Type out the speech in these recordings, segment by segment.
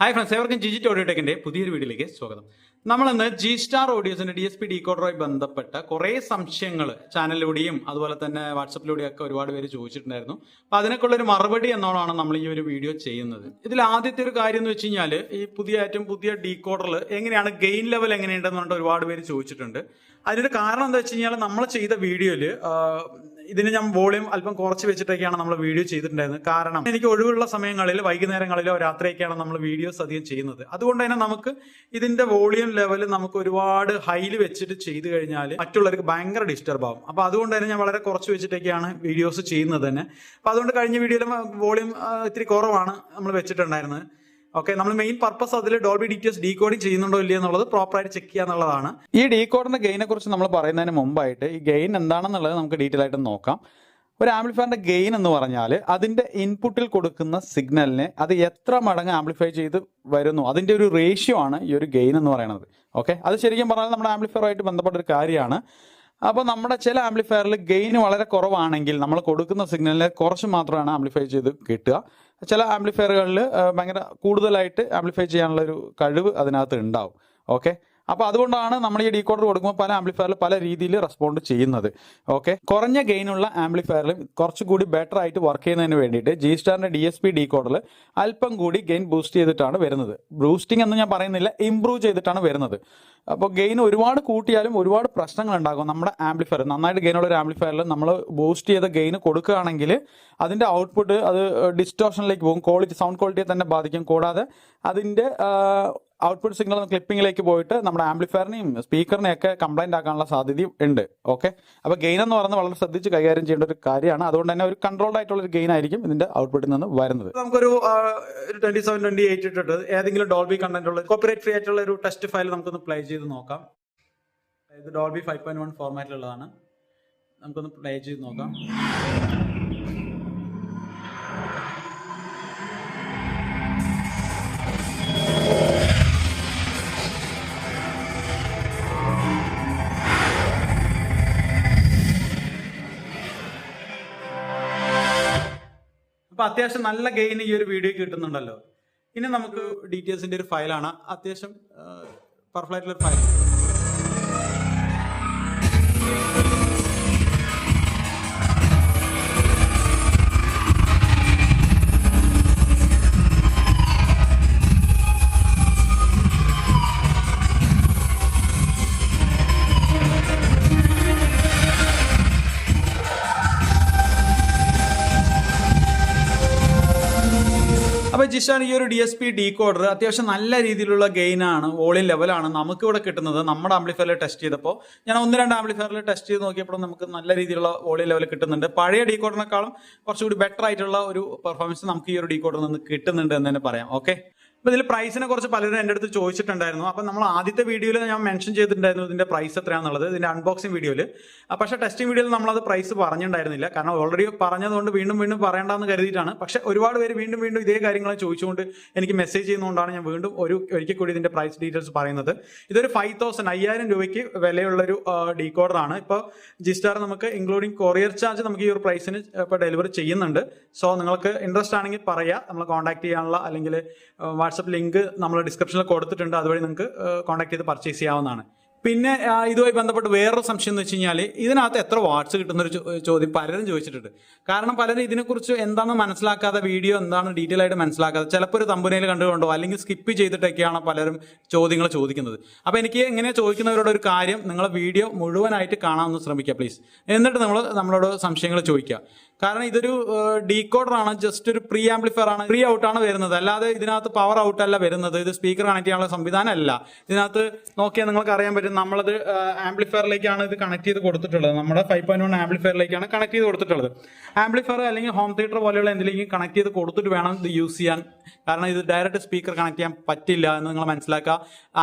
Hi friends ഏവർക്കും G G audio ടെക്കിന്റെ പുതിയൊരു വീഡിയോയിലേക്ക് സ്വാഗതം. നമ്മളിന്ന് ജി സ്റ്റാർ ഓഡിയോസിന്റെ ഡി എസ് പി ഡീകോഡറുമായി ബന്ധപ്പെട്ട കുറേ സംശയങ്ങൾ ചാനലിലൂടെയും അതുപോലെ തന്നെ വാട്സപ്പിലൂടെയും ഒക്കെ ഒരുപാട് പേര് ചോദിച്ചിട്ടുണ്ടായിരുന്നു. അപ്പൊ അതിനൊക്കെയുള്ള ഒരു മറുപടി എന്നോണമാണ് നമ്മൾ ഈ ഒരു വീഡിയോ ചെയ്യുന്നത്. ഇതിൽ ആദ്യത്തെ ഒരു കാര്യം എന്ന് വെച്ച് കഴിഞ്ഞാൽ ഈ പുതിയ ഏറ്റവും പുതിയ ഡീകോഡറിൽ എങ്ങനെയാണ് ഗെയിൻ ലെവൽ എങ്ങനെയുണ്ടെന്ന് പറഞ്ഞിട്ട് ഒരുപാട് പേര് ചോദിച്ചിട്ടുണ്ട്. അതിനൊരു കാരണം എന്താ വെച്ച് കഴിഞ്ഞാൽ നമ്മൾ ചെയ്ത വീഡിയോയിൽ ഇതിന് ഞാൻ വോളിയം അല്പം കുറച്ച് വെച്ചിട്ടൊക്കെയാണ് നമ്മൾ വീഡിയോ ചെയ്തിട്ടുണ്ടായിരുന്നത്. കാരണം എനിക്ക് ഒഴിവുള്ള സമയങ്ങളിൽ വൈകുന്നേരങ്ങളിലോ രാത്രിയൊക്കെയാണ് നമ്മൾ വീഡിയോസ് അധികം ചെയ്യുന്നത്. അതുകൊണ്ട് തന്നെ നമുക്ക് ഇതിന്റെ വോളിയം ലെവൽ നമുക്ക് ഒരുപാട് ഹൈയിൽ വെച്ചിട്ട് ചെയ്തു കഴിഞ്ഞാൽ മറ്റുള്ളവർക്ക് ഭയങ്കര ഡിസ്റ്റർബ് ആകും അപ്പൊ അതുകൊണ്ട് തന്നെ ഞാൻ വളരെ കുറച്ച് വെച്ചിട്ടൊക്കെയാണ് വീഡിയോസ് ചെയ്യുന്നത് തന്നെ. അപ്പൊ അതുകൊണ്ട് കഴിഞ്ഞ വീഡിയോയിലും വോളിയം ഇത്തിരി കുറവാണ് നമ്മൾ വെച്ചിട്ടുണ്ടായിരുന്നത്. ഓക്കെ നമ്മൾ മെയിൻ പർപ്പസ് അതിൽ ഡോൾബി ഡീറ്റെയിൽസ് ഡീകോഡിംഗ് ചെയ്യുന്നുണ്ടോ ഇല്ലയോ എന്നുള്ളത് പ്രോപ്പറായിട്ട് ചെക്ക് ചെയ്യുക എന്നുള്ളതാണ് ഈ ഡീകോഡിന്റെ ഗെയിനെ കുറിച്ച് നമ്മൾ പറയുന്നതിന് മുമ്പായിട്ട് ഈ ഗെയിൻ എന്താണെന്നുള്ളത് നമുക്ക് ഡീറ്റെയിൽ ആയിട്ട് നോക്കാം. ഒരു ആംപ്ലിഫയറിന്റെ ഗെയിൻ എന്ന് പറഞ്ഞാൽ അതിന്റെ ഇൻപുട്ടിൽ കൊടുക്കുന്ന സിഗ്നലിനെ അത് എത്ര മടങ്ങ് ആംപ്ലിഫൈ ചെയ്ത് വരുന്നു അതിന്റെ ഒരു റേഷ്യോ ആണ് ഈ ഒരു ഗെയിൻ എന്ന് പറയുന്നത്. ഓക്കെ അത് ശരിക്കും പറഞ്ഞാൽ നമ്മുടെ ആംപ്ലിഫയറുമായിട്ട് ബന്ധപ്പെട്ട ഒരു കാര്യമാണ്. അപ്പോൾ നമ്മുടെ ചില ആംപ്ലിഫയറിൽ ഗെയിൻ വളരെ കുറവാണെങ്കിൽ നമ്മൾ കൊടുക്കുന്ന സിഗ്നലിനെ കുറച്ച് മാത്രമാണ് ആംപ്ലിഫൈ ചെയ്ത് കിട്ടുക. ചില ആംപ്ലിഫയറുകളിൽ ഭയങ്കര കൂടുതലായിട്ട് ആംപ്ലിഫൈ ചെയ്യാനുള്ള ഒരു കഴിവ് അതിനകത്ത് ഉണ്ടാവും. ഓക്കെ അപ്പോൾ അതുകൊണ്ടാണ് നമ്മൾ ഈ ഡീകോഡർ കൊടുക്കുമ്പോൾ പല ആംപ്ലിഫയറിൽ പല രീതിയിൽ റെസ്പോണ്ട് ചെയ്യുന്നത്. ഓക്കെ കുറഞ്ഞ ഗെയിനുള്ള ആംപ്ലിഫയറിൽ കുറച്ചുകൂടി ബെറ്റർ ആയിട്ട് വർക്ക് ചെയ്യുന്നതിന് വേണ്ടിയിട്ട് ജി സ്റ്റാറിന്റെ ഡി എസ് പി ഡീകോഡറിൽ അല്പം കൂടി ഗെയിൻ ബൂസ്റ്റ് ചെയ്തിട്ടാണ് വരുന്നത്. ബൂസ്റ്റിംഗ് എന്ന് ഞാൻ പറയുന്നില്ല ഇംപ്രൂവ് ചെയ്തിട്ടാണ് വരുന്നത്. അപ്പോൾ ഗെയിൻ ഒരുപാട് കൂട്ടിയാലും ഒരുപാട് പ്രശ്നങ്ങൾ ഉണ്ടാകും നമ്മുടെ ആംപ്ലിഫയർ നന്നായിട്ട് ഗെയിനുള്ള ഒരു ആംപ്ലിഫയറിൽ നമ്മൾ ബൂസ്റ്റ് ചെയ്ത ഗെയിൻ കൊടുക്കുകയാണെങ്കിൽ അതിന്റെ ഔട്ട്പുട്ട് അത് ഡിസ്റ്റോഷനിലേക്ക് പോകും. ക്വാളിറ്റി സൗണ്ട് ക്വാളിറ്റിയെ തന്നെ ബാധിക്കും. കൂടാതെ അതിന്റെ ഔട്ട്പുട്ട് സിഗ്നൽ ക്ലിപ്പിംഗിലേക്ക് പോയിട്ട് നമ്മുടെ ആംപ്ലിഫയറിനെയും സ്പീക്കറിനെയൊക്കെ കംപ്ലൈന്റ് ആക്കാനുള്ള സാധ്യതയും ഉണ്ട്. ഓക്കെ അപ്പോൾ ഗെയിൻ എന്ന് പറയുന്നത് വളരെ ശ്രദ്ധിച്ച് കൈകാര്യം ചെയ്യേണ്ട ഒരു കാര്യമാണ്. അതുകൊണ്ട് തന്നെ ഒരു കൺട്രോൾഡ് ആയിട്ടുള്ള ഒരു ഗെയിൻ ആയിരിക്കും ഇതിന്റെ ഔട്ട്പുട്ടിൽ നിന്ന് വരുന്നത്. നമുക്കൊരു ട്വന്റി സെവൻ ട്വന്റി എയ്റ്റ് ഇട്ടിട്ട് ഏതെങ്കിലും ഡോൾബി കണ്ടന്റ് ഉള്ള കോപ്പറേറ്റ് ഫ്രീ ആയിട്ടുള്ള ഒരു ടെസ്റ്റ് ഫയൽ നമുക്കൊന്ന് പ്ലേ ചെയ്ത് നോക്കാം. ഇത് ഡോൾബി ഫൈവ് പോയിന്റ് വൺ ഫോർമാറ്റിലുള്ളതാണ് നമുക്കൊന്ന് പ്ലേ ചെയ്ത് നോക്കാം. അത്യാവശ്യം നല്ല ഗെയിൻ ഈ ഒരു വീഡിയോ കിട്ടുന്നുണ്ടല്ലോ. ഇനി നമുക്ക് ഡീറ്റെയിൽസിന്റെ ഒരു ഫയലാണ് അത്യാവശ്യം പെർഫെക്റ്റ് ഫയൽ അപ്പോൾ ജിഷാൻ ഈ ഒരു ഡി എസ് പി ഡീകോഡർ അത്യാവശ്യം നല്ല രീതിയിലുള്ള ഗെയിൻ ആണ് വോളിയം ലെവലാണ് നമുക്ക് ഇവിടെ കിട്ടുന്നത്. നമ്മുടെ ആംപ്ലിഫയറിൽ ടെസ്റ്റ് ചെയ്തപ്പോൾ ഞാൻ ഒന്ന് രണ്ട് ആംപ്ലിഫയറിൽ ടെസ്റ്റ് ചെയ്ത് നോക്കിയപ്പോൾ നമുക്ക് നല്ല രീതിയിലുള്ള വോളിയം ലെവൽ കിട്ടുന്നുണ്ട്. പഴയ ഡീകോഡറിനേക്കാളും കുറച്ചുകൂടി ബെറ്റർ ആയിട്ടുള്ള ഒരു പെർഫോമൻസ് നമുക്ക് ഈ ഒരു ഡീകോഡറിൽ നിന്ന് കിട്ടുന്നുണ്ട് എന്ന് തന്നെ പറയാം. ഓക്കെ അപ്പോൾ ഇതിൽ പ്രൈസിനെ കുറിച്ച് പലരും എന്റെ അടുത്ത് ചോദിച്ചിട്ടുണ്ടായിരുന്നു. അപ്പോൾ നമ്മൾ ആദ്യത്തെ വീഡിയോയിൽ ഞാൻ മെൻഷൻ ചെയ്തിട്ടുണ്ടായിരുന്നു ഇതിന്റെ പ്രൈസ് എത്രയാണെന്നുള്ളത് ഇതിന്റെ അൺബോക്സിംഗ് വീഡിയോയിൽ പക്ഷെ ടെസ്റ്റിംഗ് വീഡിയോയിൽ നമ്മളത് പ്രൈസ് പറഞ്ഞിട്ടുണ്ടായിരുന്നില്ല. കാരണം ഓൾറെഡി പറഞ്ഞതുകൊണ്ട് വീണ്ടും വീണ്ടും പറയേണ്ടെന്ന് കരുതിയിട്ടാണ്. പക്ഷെ ഒരുപാട് പേര് വീണ്ടും വീണ്ടും ഇതേ കാര്യങ്ങൾ ചോദിച്ചുകൊണ്ട് എനിക്ക് മെസ്സേജ് ചെയ്യുന്നതുകൊണ്ടാണ് ഞാൻ വീണ്ടും ഒരു ഒരിക്കൽ കൂടി ഇതിന്റെ പ്രൈസ് ഡീറ്റെയിൽസ് പറയുന്നത്. ഇതൊരു ഫൈവ് തൗസൻഡ് അയ്യായിരം രൂപയ്ക്ക് വിലയുള്ളൊരു ഡീകോഡറാണ് ഇപ്പോൾ ജിസ്റ്റാർ നമുക്ക് ഇൻക്ലൂഡിങ് കൊറിയർ ചാർജ് നമുക്ക് ഈ ഒരു പ്രൈസിന് ഇപ്പോൾ ഡെലിവറി ചെയ്യുന്നുണ്ട്. സോ നിങ്ങൾക്ക് ഇൻട്രസ്റ്റ് ആണെങ്കിൽ പറയാം. നമ്മൾ കോൺടാക്ട് ചെയ്യാനുള്ള അല്ലെങ്കിൽ വാട്സപ്പ് ലിങ്ക് നമ്മൾ ഡിസ്ക്രിപ്ഷനിൽ കൊടുത്തിട്ടുണ്ട്. അതുവഴി നിങ്ങൾക്ക് കോൺടാക്ട് ചെയ്ത് പർച്ചേസ് ചെയ്യാവുന്നതാണ്. പിന്നെ ഇതുമായി ബന്ധപ്പെട്ട് വേറൊരു സംശയം എന്ന് വെച്ച് കഴിഞ്ഞാൽ ഇതിനകത്ത് എത്ര വാട്ട്സ് കിട്ടുന്നൊരു ചോദ്യം പലരും ചോദിച്ചിട്ടുണ്ട്. കാരണം പലരും ഇതിനെക്കുറിച്ച് എന്താണെന്ന് മനസ്സിലാക്കാതെ വീഡിയോ എന്താണ് ഡീറ്റെയിൽ ആയിട്ട് മനസ്സിലാക്കാതെ ചിലപ്പോൾ ഒരു തമ്പനയിൽ കണ്ടുകൊണ്ടോ അല്ലെങ്കിൽ സ്കിപ്പ് ചെയ്തിട്ടൊക്കെയാണ് പലരും ചോദ്യങ്ങൾ ചോദിക്കുന്നത്. അപ്പോൾ എനിക്ക് എങ്ങനെ ചോദിക്കുന്നവരോട് ഒരു കാര്യം നിങ്ങൾ വീഡിയോ മുഴുവനായിട്ട് കാണാമെന്ന് ശ്രമിക്കുക പ്ലീസ് എന്നിട്ട് നമ്മൾ നമ്മളോട് സംശയങ്ങൾ ചോദിക്കുക. കാരണം ഇതൊരു ഡീകോഡർ ആണ് ജസ്റ്റ് ഒരു പ്രീ ആംപ്ലിഫയർ ആണ് പ്രീ ഔട്ട് ആണ് വരുന്നത്. അല്ലാതെ ഇതിനകത്ത് പവർ ഔട്ട് അല്ല വരുന്നത്. ഇത് സ്പീക്കർ കണക്ട് ചെയ്യാനുള്ള സംവിധാനം അല്ല. ഇതിനകത്ത് നോക്കിയാൽ നിങ്ങൾക്ക് അറിയാൻ പറ്റും നമ്മളത് ആംപ്ലിഫയറിലേക്കാണ് ഇത് കണക്ട് ചെയ്ത് കൊടുത്തിട്ടുള്ളത്. നമ്മുടെ ഫൈവ് പോയിന്റ് വൺ ആംപ്ലിഫയറിലേക്കാണ് കണക്ട് ചെയ്ത് കൊടുത്തിട്ടുള്ളത്. ആംപ്ലിഫയർ അല്ലെങ്കിൽ ഹോം തിയേറ്റർ പോലെയുള്ള എന്തെങ്കിലും കണക്ട് ചെയ്ത് കൊടുത്തിട്ട് വേണം ഇത് യൂസ് ചെയ്യാൻ. കാരണം ഇത് ഡയറക്റ്റ് സ്പീക്കർ കണക്ട് ചെയ്യാൻ പറ്റില്ല എന്ന് നിങ്ങൾ മനസ്സിലാക്കുക.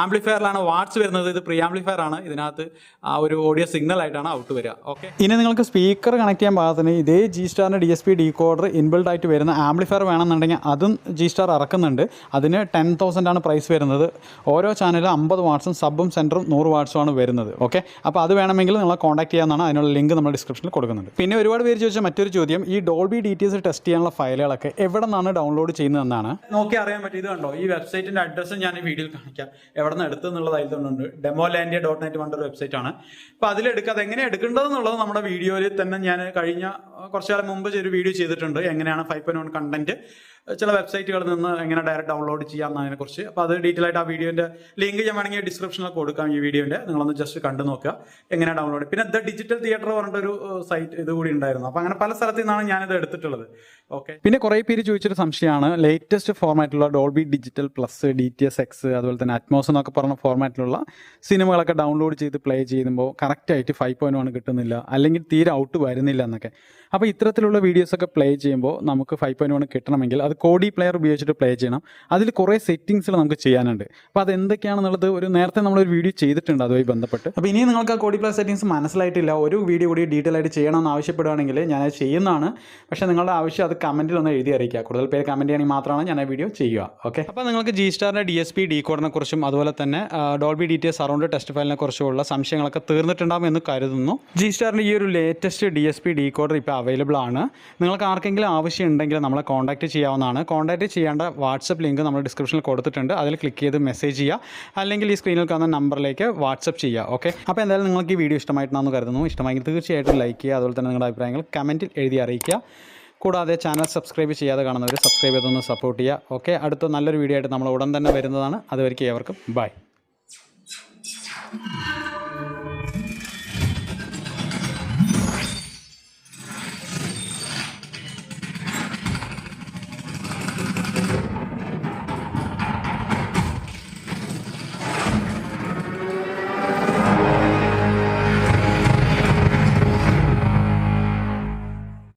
ആംപ്ലിഫയറിലാണ് വാട്സ് വരുന്നത്. ഇത് പ്രീ ആംപ്ലിഫയർ ആണ്. ഇതിനകത്ത് ആ ഒരു ഓഡിയോ സിഗ്നൽ ആയിട്ടാണ് ഔട്ട് വരിക. ഓക്കെ ഇനി നിങ്ങൾക്ക് സ്പീക്കർ കണക്ട് ചെയ്യാൻ പാകത്തിന് ഇതേ G സ്റ്റാറിന്റെ D S P decoder inbuilt ആയിട്ട് വരുന്ന ആംപ്ലിഫയർ വേണമെന്നുണ്ടെങ്കിൽ അതും ജി സ്റ്റാർ ഇറക്കുന്നുണ്ട് അതിന് ടെൻ തൗസൻഡ് ആണ് പ്രൈസ് വരുന്നത്. ഓരോ ചാനലും അമ്പത് വാട്ട്സും സബും സെന്ററും നൂറ് വാട്ട്സും വാട്സും ആണ് വരുന്നത്. ഓക്കെ അപ്പോൾ അത് വേണമെങ്കിൽ നിങ്ങളെ കോൺടാക്ട് ചെയ്യാമെന്നാണ് അതിനുള്ള ലിങ്ക് നമ്മൾ ഡിസ്ക്രിപ്ഷനിൽ കൊടുക്കുന്നത് പിന്നെ ഒരുപാട് പേര് ചോദിച്ച മറ്റൊരു ചോദ്യം ഈ ഡോൾബി ഡീറ്റെയിൽസ് ടെസ്റ്റ് ചെയ്യാനുള്ള ഫയലുകളൊക്കെ എവിടെ നിന്നാണ് ഡൗൺലോഡ് ചെയ്യുന്നതെന്നാണ്? നോക്കി അറിയാൻ പറ്റും. ഇത് കണ്ടോ? ഈ വെബ്സൈറ്റിന്റെ അഡ്രസ്സ് ഞാൻ ഈ വീഡിയോയിൽ കാണിക്കാം. എവിടെ നിന്ന് എടുത്തെന്നുള്ളത് അതിൽ തന്നുണ്ട് ഡെമോ ലാൻഡിയ ഡോട്ട് നെറ്റ് പറഞ്ഞൊരു വെബ്സൈറ്റ് ആണ്. അപ്പോൾ അതിലെടുക്കുക അത് എങ്ങനെ എടുക്കേണ്ടതെന്നുള്ളത് നമ്മുടെ വീഡിയോയിൽ തന്നെ ഞാൻ കഴിഞ്ഞ കുറച്ച് കാലം മുമ്പ് ഒരു വീഡിയോ ചെയ്തിട്ടുണ്ട്. എങ്ങനെയാണ് ഫൈവ് പോയിന്റ് വൺ കണ്ടന്റ് ചില വെബ്സൈറ്റുകളിൽ നിന്ന് എങ്ങനെ ഡയറക്റ്റ് ഡൗൺലോഡ് ചെയ്യാം കുറിച്ച് അപ്പോൾ അത് ഡീറ്റെയിൽ ആയിട്ട് ആ വീഡിയോന്റെ ലിങ്ക് ഞാൻ വേണമെങ്കിൽ ഡിസ്ക്രിപ്ഷനിൽ കൊടുക്കാം ഈ വീഡിയോന്റെ നിങ്ങളൊന്ന് ജസ്റ്റ് കണ്ടു നോക്കുക എങ്ങനെ ഡൗൺലോഡ് പിന്നെ ദ ഡിജിറ്റൽ തിയേറ്റർ പറഞ്ഞിട്ടൊരു സൈറ്റ് ഇത് കൂടി ഉണ്ടായിരുന്നു. അപ്പോൾ അങ്ങനെ പല സ്ഥലത്തു നിന്നാണ് ഞാനിത് എടുത്തിട്ടുള്ളത്. ഓക്കെ പിന്നെ കുറേ പേര് ചോദിച്ചൊരു സംശയമാണ്. Latest ഫോർമാറ്റിലുള്ള Dolby digital plus D T S X അതുപോലെ തന്നെ അറ്റ്മോസ് എന്നൊക്കെ പറഞ്ഞ ഫോർമാറ്റിലുള്ള സിനിമകളൊക്കെ ഡൗൺലോഡ് ചെയ്ത് പ്ലേ ചെയ്യുമ്പോൾ കറക്റ്റായിട്ട് ഫൈവ് പോയിന്റ് വൺ കിട്ടുന്നില്ല. അല്ലെങ്കിൽ തീരെ ഔട്ട് വരുന്നില്ല എന്നൊക്കെ. അപ്പോൾ ഇത്തരത്തിലുള്ള വീഡിയോസൊക്കെ പ്ലേ ചെയ്യുമ്പോൾ നമുക്ക് ഫൈവ് പോയിന്റ് വൺ കിട്ടണമെങ്കിൽ അത് കോഡി പ്ലെയർ ഉപയോഗിച്ചിട്ട് പ്ലേ ചെയ്യണം. അതിൽ കുറേ സെറ്റിങ്സുകൾ നമുക്ക് ചെയ്യാനുണ്ട്. അപ്പോൾ അത് എന്തൊക്കെയാണെന്നുള്ളത് ഒരു നേരത്തെ നമ്മളൊരു വീഡിയോ ചെയ്തിട്ടുണ്ട് അതുമായി ബന്ധപ്പെട്ട്. അപ്പോൾ ഇനി നിങ്ങൾക്ക് ആ കോഡി പ്ലെയർ സെറ്റിങ്സ് മനസ്സിലായിട്ടില്ല. ഒരു വീഡിയോ കൂടി ഡീറ്റെയിൽ ആയിട്ട് ചെയ്യണമെന്ന് ആവശ്യപ്പെടുകയാണെങ്കിൽ ഞാൻ ചെയ്യുന്നതാണ്. പക്ഷേ നിങ്ങളുടെ ആവശ്യം അത് കമന്റിൽ ഒന്ന് എഴുതി അറിയിക്കുക. കൂടുതൽ പേര് കമന്റ് ചെയ്യണമെങ്കിൽ മാത്രമാണ് ഞാൻ ആ വീഡിയോ ചെയ്യുക. ഓക്കെ അപ്പോൾ നിങ്ങൾക്ക് ജി സ്റ്റാറിന്റെ ഡി എസ് പി ഡി കോഡിനെ കുറിച്ചും അതുപോലെ തന്നെ Dolby D T S surround test ഫയലിനെ കുറിച്ചുള്ള സംശയങ്ങളൊക്കെ തീർന്നിട്ടുണ്ടാകും എന്ന് കരുതുന്നു. ജി സ്റ്റാറിന്റെ ഈ ഒരു latest D S P decoder ഇപ്പോൾ അവൈലബിൾ ആണ്. നിങ്ങൾക്ക് ആർക്കെങ്കിലും ആവശ്യം ഉണ്ടെങ്കിൽ നമ്മളെ കോൺടാക്ട് ചെയ്യാവുന്നതാണ്. കോൺടാക്ട് ചെയ്യേണ്ട വാട്സപ്പ് ലിങ്ക് നമ്മൾ ഡിസ്ക്രിപ്ഷനിൽ കൊടുത്തിട്ടുണ്ട്. അതിൽ ക്ലിക്ക് ചെയ്ത് മെസ്സേജ് ചെയ്യുക. അല്ലെങ്കിൽ ഈ സ്ക്രീനിൽ കാണുന്ന നമ്പറിലേക്ക് വാട്സപ്പ് ചെയ്യുക. ഓക്കെ അപ്പോൾ എന്തായാലും നിങ്ങൾക്ക് ഈ വീഡിയോ ഇഷ്ടമായിട്ടാണെന്ന് കരുതുന്നു. ഇഷ്ടമായെങ്കിൽ തീർച്ചയായിട്ടും ലൈക്ക് ചെയ്യുക. അതുപോലെ തന്നെ നിങ്ങളുടെ അഭിപ്രായങ്ങൾ കമന്റിൽ എഴുതി അറിയിക്കുക. കൂടാതെ ചാനൽ സബ്സ്ക്രൈബ് ചെയ്യാതെ കാണുന്നവർ സബ്സ്ക്രൈബ് ചെയ്തൊന്ന് സപ്പോർട്ട് ചെയ്യുക. ഓക്കെ അടുത്ത നല്ലൊരു വീഡിയോ ആയിട്ട് നമ്മൾ ഉടൻ തന്നെ വരുന്നതാണ്. അതുവരേക്കും ഏവർക്കും ബൈ